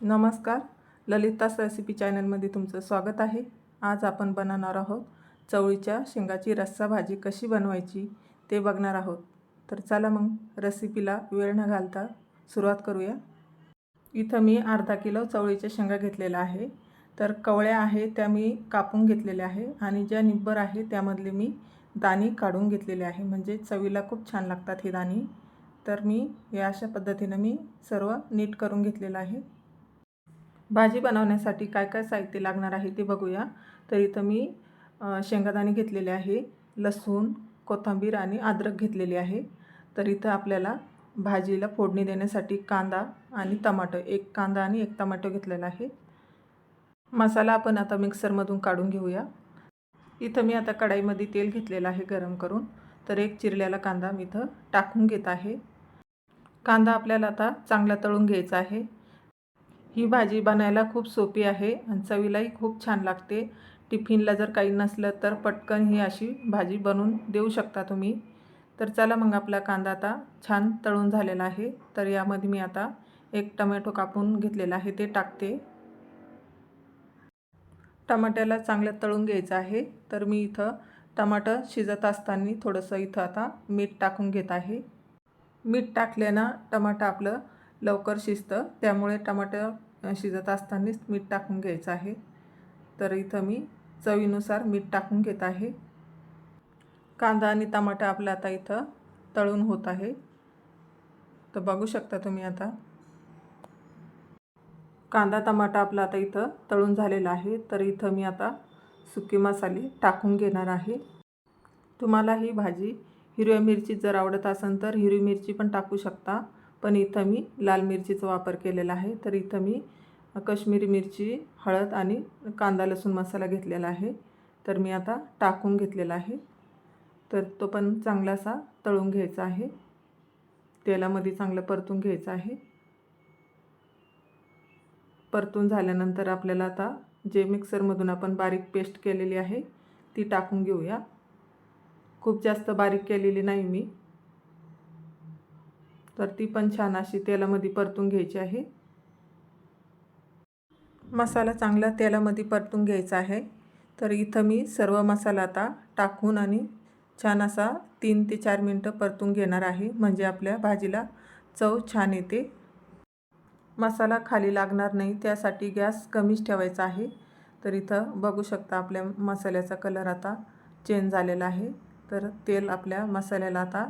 नमस्कार. ललितास रेसिपी चॅनलमध्ये तुमचं स्वागत आहे. आज आपण बनवणार आहोत चवळीच्या शेंगाची रस्सा भाजी कशी बनवायची ते बघणार आहोत. तर चला मग रेसिपीला वेळ न घालता सुरुवात करूया. इथं मी अर्धा किलो चवळीच्या शेंगा घेतलेल्या आहे. तर कवळ्या आहे त्या मी कापून घेतलेल्या आहे आणि ज्या निब्बर आहे त्यामधले मी दाणी काढून घेतलेले आहे. म्हणजे चवीला खूप छान लागतात हे दाणी. तर मी या अशा पद्धतीनं मी सर्व नीट करून घेतलेलं आहे. भाजी बनवण्यासाठी काय काय साहित्य लागणार आहे ते बघूया. तर इथं मी शेंगादाणे घेतलेले आहे लसूण कोथिंबीर आणि अद्रक घेतलेली आहे. तर इथं आपल्याला भाजीला फोडणी देण्यासाठी कांदा आणि टमाटो एक कांदा आणि एक टमाटो घेतलेला आहे. मसाला आपण आता मिक्सरमधून काढून घेऊया. इथं मी आता कढाईमध्ये तेल घेतलेलं आहे गरम करून. तर एक चिरलेला कांदा मी इथं टाकून घेत आहे. कांदा आपल्याला आता चांगला तळून घ्यायचा आहे. ही भाजी बनायला खूप सोपी आहे आणि चवीलाही खूप छान लागते. टिफिनला जर काही नसलं तर पटकन ही अशी भाजी बनवून देऊ शकता तुम्ही. तर चला मग आपला कांदा आता छान तळून झालेला आहे. तर यामध्ये मी आता एक टमॅटो कापून घेतलेला आहे ते टाकते. टमाट्याला चांगलं तळून घ्यायचं आहे. तर मी इथं टमाटर शिजत असताना थोडंसं इथं आता मीठ टाकून घेत आहे. मीठ टाकल्यानं टमाटर आपलं लवकर शिजतं. त्यामुळे टमाटर शिजत असतानाच मीठ टाकून घ्यायचं आहे. तर इथं मी चवीनुसार मीठ टाकून घेत आहे. कांदा आणि टमाटा आपला आता इथं तळून होत आहे. तर बघू शकता तुम्ही आता. कांदा टमाटा आपला आता इथं तळून झालेला आहे. तर इथं मी आता सुकी मसाले टाकून घेणार आहे. तुम्हाला ही भाजी हिरव्या मिरची जर आवडत असेल तर हिरवी मिरची पण टाकू शकता. पण इथं मी लाल मिरचीचा वापर केलेला आहे. तर इथं मी कश्मीरी मिरची हळद आणि कांदा लसूण मसाला घेतलेला आहे. तर मी आता टाकून घेतलेला आहे. तर तो पण चांगलासा तळून घ्यायचा आहे. तेलामध्ये चांगलं परतून घ्यायचं आहे. परतून झाल्यानंतर आपल्याला आता जे मिक्सरमधून आपण बारीक पेस्ट केलेली आहे ती टाकून घेऊया. खूप जास्त बारीक केलेली नाही मी. तर ती पण छान अशी तेलामध्ये परतून घ्यायची आहे. मसाला चांगला तेलामध्ये परतून घ्यायचा आहे. तर इथं मी सर्व मसाला आता टाकून आणि छान असा तीन ते चार मिनटं परतून घेणार आहे. म्हणजे आपल्या भाजीला चव छान येते. मसाला खाली लागणार नाही त्यासाठी गॅस कमीच ठेवायचा आहे. तर इथं बघू शकता आपल्या मसाल्याचा कलर आता चेंज झालेला आहे. तर तेल आपल्या मसाल्याला आता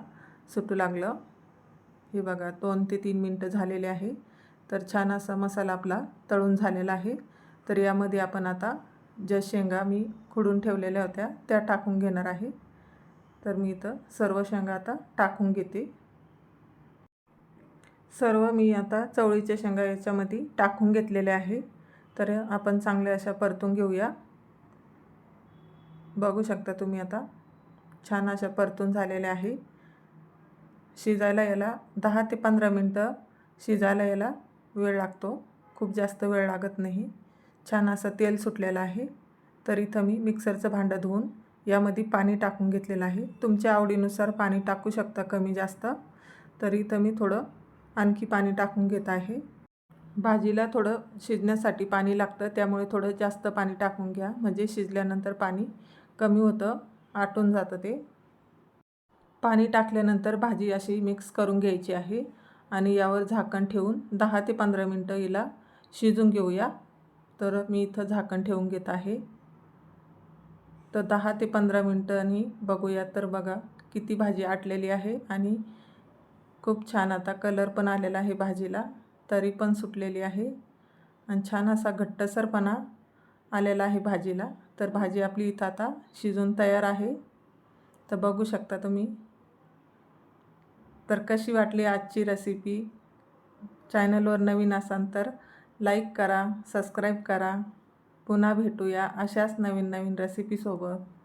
सुटू लागलं. हे बघा दोन ते तीन मिनटं झालेले आहे. तर छान असा मसाला आपला तळून झालेला आहे. तर यामध्ये आपण आता ज्या शेंगा मी खुडून ठेवलेल्या होत्या त्या टाकून घेणार आहे. तर मी इथं सर्व शेंगा आता टाकून घेते. सर्व मी आता चवळीच्या शेंगा याच्यामध्ये टाकून घेतलेल्या आहे. तर आपण चांगल्या अशा परतून घेऊया. बघू शकता तुम्ही आता छान अशा परतून झालेल्या आहे. शिजायला याला दहा ते पंधरा मिनटं शिजायला याला वेळ लागतो. खूप जास्त वेळ लागत नाही. छान असं तेल सुटलेलं आहे. तर इथं मी मिक्सरचं भांडं धुवून यामध्ये पाणी टाकून घेतलेलं आहे. तुमच्या आवडीनुसार पाणी टाकू शकता कमी जास्त. तर इथं मी थोडं आणखी पाणी टाकून घेत आहे. भाजीला थोडं शिजण्यासाठी पाणी लागतं. त्यामुळे थोडं जास्त पाणी टाकून घ्या. म्हणजे शिजल्यानंतर पाणी कमी होतं आटून जातं ते. पाणी टाकल्यानंतर भाजी अशी मिक्स करून घ्यायची आहे आणि यावर झाकण ठेवून दहा ते पंधरा मिनटं हिला शिजून घेऊया. तर मी इथं झाकण ठेवून घेत आहे. तर दहा ते पंधरा मिनटांनी बघूया तर बघा किती भाजी आटलेली आहे आणि खूप छान आता कलर पण आलेला आहे भाजीला तरी पण सुटलेली आहे. आणि छान असा घट्टसरपणा आलेला आहे भाजीला. तर भाजी आपली इथं आता शिजून तयार आहे. तर बघू शकता तुम्ही. तर कशी वाटली आजची रेसिपी चॅनलवर नवीन असाल तर लाईक करा सबस्क्राईब करा. पुन्हा भेटूया अशाच नवीन नवीन रेसिपीसोबत